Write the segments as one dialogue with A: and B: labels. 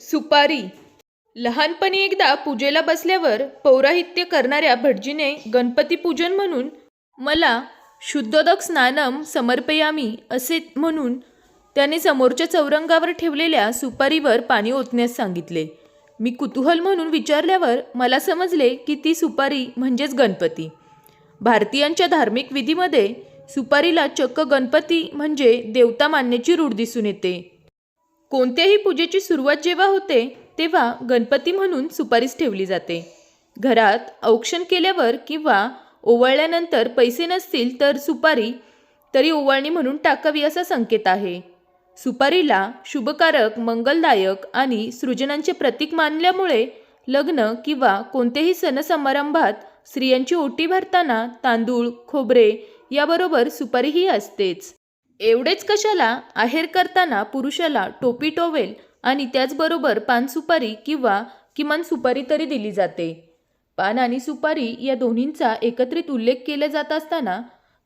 A: सुपारी. लहानपणी एकदा पूजेला बसल्यावर पौराहित्य करणाऱ्या भटजीने गणपती पूजन म्हणून मला शुद्धोदक स्नानम समर्पयामी असे म्हणून त्याने समोरच्या चौरंगावर ठेवलेल्या सुपारीवर पाणी ओतण्यास सांगितले. मी कुतूहल म्हणून विचारल्यावर मला समजले की ती सुपारी म्हणजेच गणपती. भारतीयांच्या धार्मिक विधीमध्ये सुपारीला चक्क गणपती म्हणजे देवता मानण्याची रूढ दिसून येते. कोणत्याही पूजेची सुरुवात जेव्हा होते तेव्हा गणपती म्हणून सुपारीच ठेवली जाते. घरात औक्षण केल्यावर किंवा ओवाळल्यानंतर पैसे नसतील तर सुपारी तरी ओवाळणी म्हणून टाकावी असा संकेत आहे. सुपारीला शुभकारक मंगलदायक आणि सृजनांचे प्रतीक मानल्यामुळे लग्न किंवा कोणत्याही सणसमारंभात स्त्रियांची ओटी भरताना तांदूळ खोबरे याबरोबर सुपारीही असतेच. एवढेच कशाला आहेर करताना पुरुषाला टोपी टोवेल आणि त्याचबरोबर पान सुपारी किंवा किमान सुपारी तरी दिली जाते. पान आणि सुपारी या दोन्हींचा एकत्रित उल्लेख केला जात असताना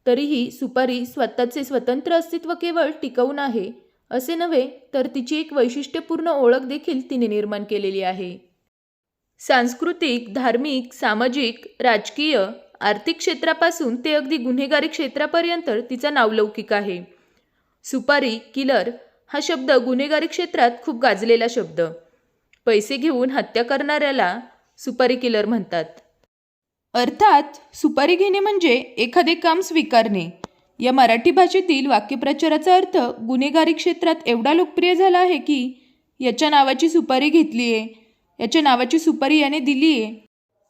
A: तरीही सुपारी स्वतःचे स्वतंत्र अस्तित्व केवळ टिकवून आहे असे नव्हे तर तिची एक वैशिष्ट्यपूर्ण ओळख देखील तिने निर्माण केलेली आहे. सांस्कृतिक धार्मिक सामाजिक राजकीय आर्थिक क्षेत्रापासून ते अगदी गुन्हेगारी क्षेत्रापर्यंत तिचा नावलौकिक आहे. सुपारी किलर हा शब्द गुन्हेगारी क्षेत्रात खूप गाजलेला शब्द. पैसे घेऊन हत्या करणाऱ्याला सुपारी किलर म्हणतात. अर्थात सुपारी घेणे म्हणजे एखादे काम स्वीकारणे. या मराठी भाषेतील वाक्यप्रचाराचा अर्थ गुन्हेगारी क्षेत्रात एवढा लोकप्रिय झाला आहे की याच्या नावाची सुपारी घेतली आहे याच्या नावाची सुपारी याने दिली आहे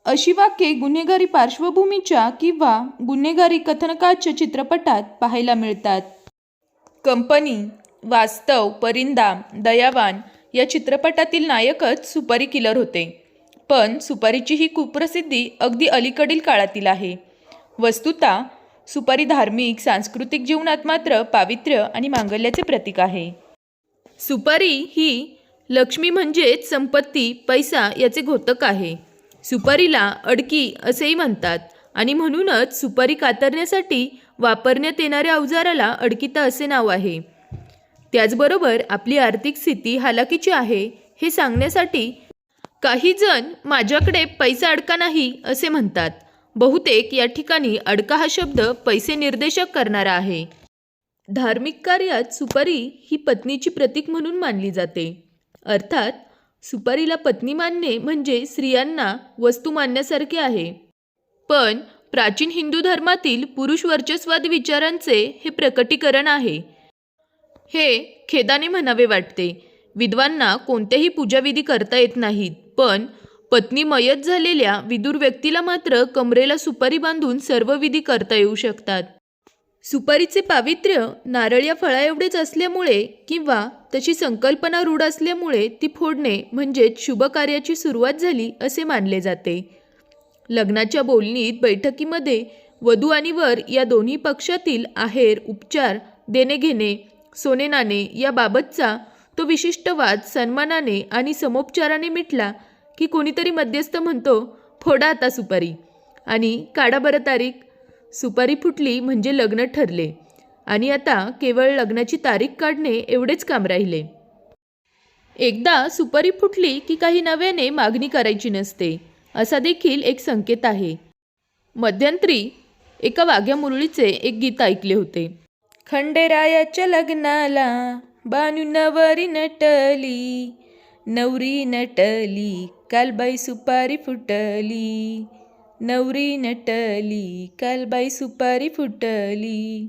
A: अशी वाक्ये गुन्हेगारी पार्श्वभूमीच्या किंवा गुन्हेगारी कथनकाच्या चित्रपटात पाहायला मिळतात. कंपनी वास्तव परिंदा दयावान या चित्रपटातील नायकच सुपारी किलर होते. पण सुपारीची ही कुप्रसिद्धी अगदी अलीकडील काळातील आहे. वस्तुता सुपारी धार्मिक सांस्कृतिक जीवनात मात्र पावित्र्य आणि मांगल्याचे प्रतीक आहे. सुपारी ही लक्ष्मी म्हणजेच संपत्ती पैसा याचे घोतक आहे. सुपारीला अडकी असेही म्हणतात आणि म्हणूनच सुपारी कातरण्यासाठी वापरण्यात येणाऱ्या अवजाराला अडकिता असे नाव आहे. त्याचबरोबर आपली आर्थिक स्थिती हालाकीची आहे हे सांगण्यासाठी काही जण माझ्याकडे पैसा अडका नाही असे म्हणतात. बहुतेक या ठिकाणी अडका हा शब्द पैसे निर्देशक करणारा आहे. धार्मिक कार्यात सुपारी ही पत्नीची प्रतीक म्हणून मानली जाते. अर्थात सुपारीला पत्नी मानणे म्हणजे स्त्रियांना वस्तू मानण्यासारखे आहे. पण प्राचीन हिंदू धर्मातील पुरुष वर्चस्वाद विचारांचे हे प्रकटीकरण आहे. हे खेदाने म्हणावे वाटते. विद्वांना कोणत्याही पूजाविधी करता येत नाहीत पण पत्नी मयत झालेल्या विदूर व्यक्तीला मात्र कमरेला सुपारी बांधून सर्व विधी करता येऊ शकतात. सुपारीचे पावित्र्य नारळ या फळाएवढेच असल्यामुळे किंवा तशी संकल्पना रूढ असल्यामुळे ती फोडणे म्हणजेच शुभ कार्याची सुरुवात झाली असे मानले जाते. लग्नाच्या बोलणीत बैठकीमध्ये वधू आणि वर या दोन्ही पक्षातील आहेर उपचार देणे घेणे सोने नाणे याबाबतचा तो विशिष्ट वाद सन्मानाने आणि समोपचाराने मिटला की कोणीतरी मध्यस्थ म्हणतो फोडा आता सुपारी. आणि काढा बरं तारीख. सुपारी फुटली म्हणजे लग्न ठरले आणि आता केवळ लग्नाची तारीख काढणे एवढेच काम राहिले. एकदा सुपारी फुटली की काही नव्याने मागणी करायची नसते. असा देखील एक संकेत आहे. मध्यंतरी एका वाघ्या मुरळीचे एक गीत ऐकले होते. खंडेरायाच्या लग्नाला बानू नवरी नटली नवरी नटली कालबाई सुपारी फुटली. नवरी नटली कालबाई सुपारी फुटली.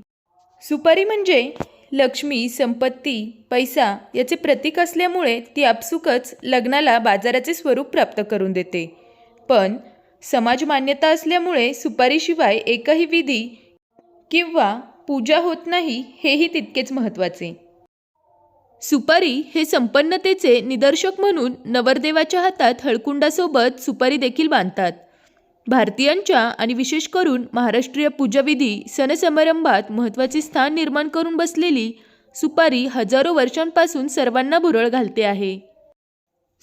A: सुपारी म्हणजे लक्ष्मी संपत्ती पैसा याचे प्रतीक असल्यामुळे ती आपसुकच लग्नाला बाजाराचे स्वरूप प्राप्त करून देते. पण समाज मान्यता असल्यामुळे सुपारीशिवाय एकही विधी किंवा पूजा होत नाही हेही तितकेच महत्त्वाचे. सुपारी हे संपन्नतेचे निदर्शक म्हणून नवरदेवाच्या हातात हळकुंडासोबत सुपारी देखील बांधतात. भारतीयांच्या आणि विशेष करून महाराष्ट्रीय पूजाविधी सणसमारंभात महत्त्वाचे स्थान निर्माण करून बसलेली सुपारी हजारो वर्षांपासून सर्वांना भुरळ घालते आहे.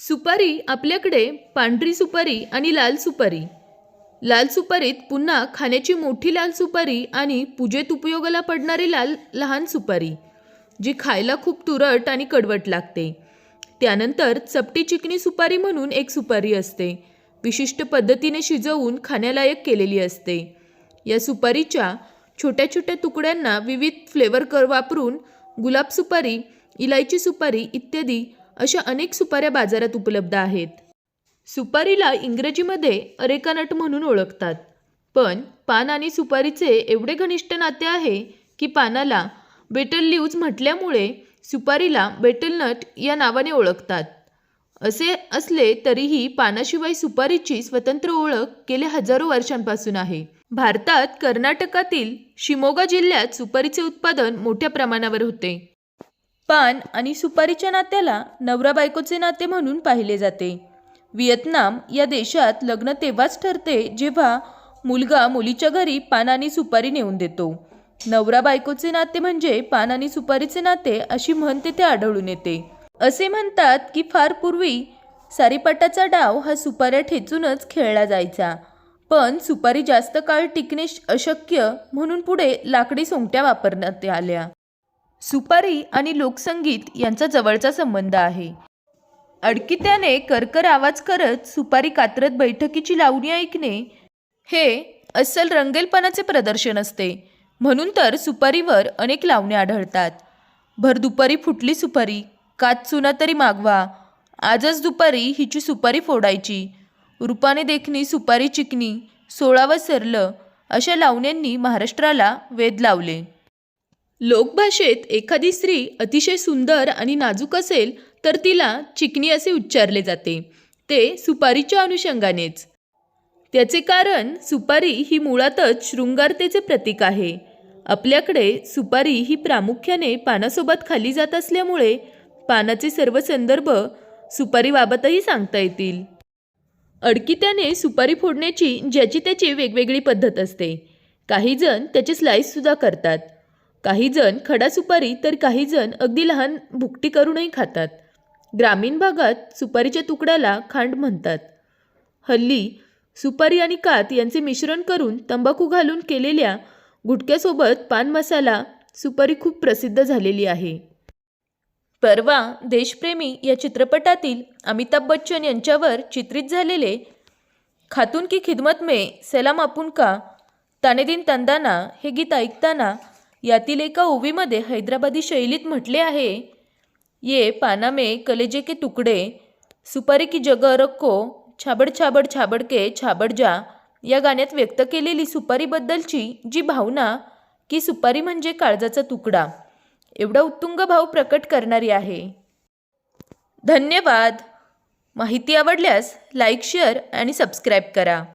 A: सुपारी आपल्याकडे पांढरी सुपारी आणि लाल सुपारी. लाल सुपारीत पुन्हा खाण्याची मोठी लाल सुपारी आणि पूजेत उपयोगाला पडणारी लाल लहान सुपारी जी खायला खूप तुरट आणि कडवट लागते. त्यानंतर चपटी चिकनी सुपारी म्हणून एक सुपारी असते. विशिष्ट पद्धतीने शिजवून खाण्यालायक केलेली असते. या सुपारीच्या छोट्या छोट्या तुकड्यांना विविध फ्लेवर कर वापरून गुलाब सुपारी इलायची सुपारी इत्यादी अशा अनेक सुपाऱ्या बाजारात उपलब्ध आहेत. सुपारीला इंग्रजीमध्ये अरेकानट म्हणून ओळखतात. पण पान आणि सुपारीचे एवढे घनिष्ठ नाते आहे की पानाला बेटल लीव्ज म्हटल्यामुळे सुपारीला बेटल नट या नावाने ओळखतात. असे असले तरीही पानाशिवाय सुपारीची स्वतंत्र ओळख गेल्या हजारो वर्षांपासून आहे. भारतात कर्नाटकातील शिमोगा जिल्ह्यात सुपारीचे उत्पादन मोठ्या प्रमाणावर होते. पान आणि सुपारीच्या नात्याला नवरा बायकोचे नाते म्हणून पाहिले जाते. व्हिएतनाम या देशात लग्न तेव्हाच ठरते जेव्हा मुलगा मुलीच्या घरी पान आणि सुपारी नेऊन देतो. नवरा बायकोचे नाते म्हणजे पान आणि सुपारीचे नाते अशी म्हण तेथे आढळून येते. असे म्हणतात की फार पूर्वी सारीपाटाचा डाव हा सुपाऱ्या ठेचूनच खेळला जायचा. पण सुपारी जास्त काळ टिकणे अशक्य म्हणून पुढे लाकडी सोंगट्या वापरण्यात आल्या. सुपारी आणि लोकसंगीत यांचा जवळचा संबंध आहे. अडकित्याने करकर आवाज करत सुपारी कात्रत बैठकीची लावणी ऐकणे हे अस्सल रंगेलपणाचे प्रदर्शन असते. म्हणून तर सुपारीवर अनेक लावण्या आढळतात. भर दुपारी फुटली सुपारी कात चुना तरी मागवा आजच दुपारी हिची सुपारी फोडायची रूपाने देखणी सुपारी चिकणी सोळावं सरलं अशा लावण्यांनी महाराष्ट्राला वेध लावले. लोकभाषेत एखादी स्त्री अतिशय सुंदर आणि नाजूक असेल तर तिला चिकणी असे उच्चारले जाते. ते सुपारीच्या अनुषंगानेच. त्याचे कारण सुपारी ही मुळातच शृंगारतेचे प्रतीक आहे. आपल्याकडे सुपारी ही प्रामुख्याने पानासोबत खाली जात असल्यामुळे पानाचे सर्व संदर्भ सुपारीबाबतही सांगता येतील. अडकित्याने सुपारी फोडण्याची ज्याची त्याची वेगवेगळी पद्धत असते. काही जण त्याचे स्लाईससुद्धा करतात. काही जण खडा सुपारी तर काही जण अगदी लहान भुकटी करूनही खातात. ग्रामीण भागात सुपारीच्या तुकड्याला खांड म्हणतात. हल्ली सुपारी आणि कात यांचे मिश्रण करून तंबाखू घालून केलेल्या गुटक्यासोबत पान मसाला सुपारी खूप प्रसिद्ध झालेली आहे. परवा देशप्रेमी या चित्रपटातील अमिताभ बच्चन यांच्यावर चित्रित झालेले खातून की खिदमत में सलाम आपुन का ताने दिन तंदाना हे गीत ऐकताना यातील एका ओवीमध्ये हैदराबादी शैलीत म्हटले आहे. ये पाना में कलेजे के तुकडे सुपारी की जग रक्को छाबड छाबड छाबड के छाबड जा. या गाण्यात व्यक्त केलेली सुपारीबद्दलची जी भावना की सुपारी म्हणजे काळजाचा तुकडा. एवढा उत्तुंग भाव प्रकट करणारी आहे. धन्यवाद. माहिती आवडल्यास लाईक शेअर आणि सबस्क्राईब करा.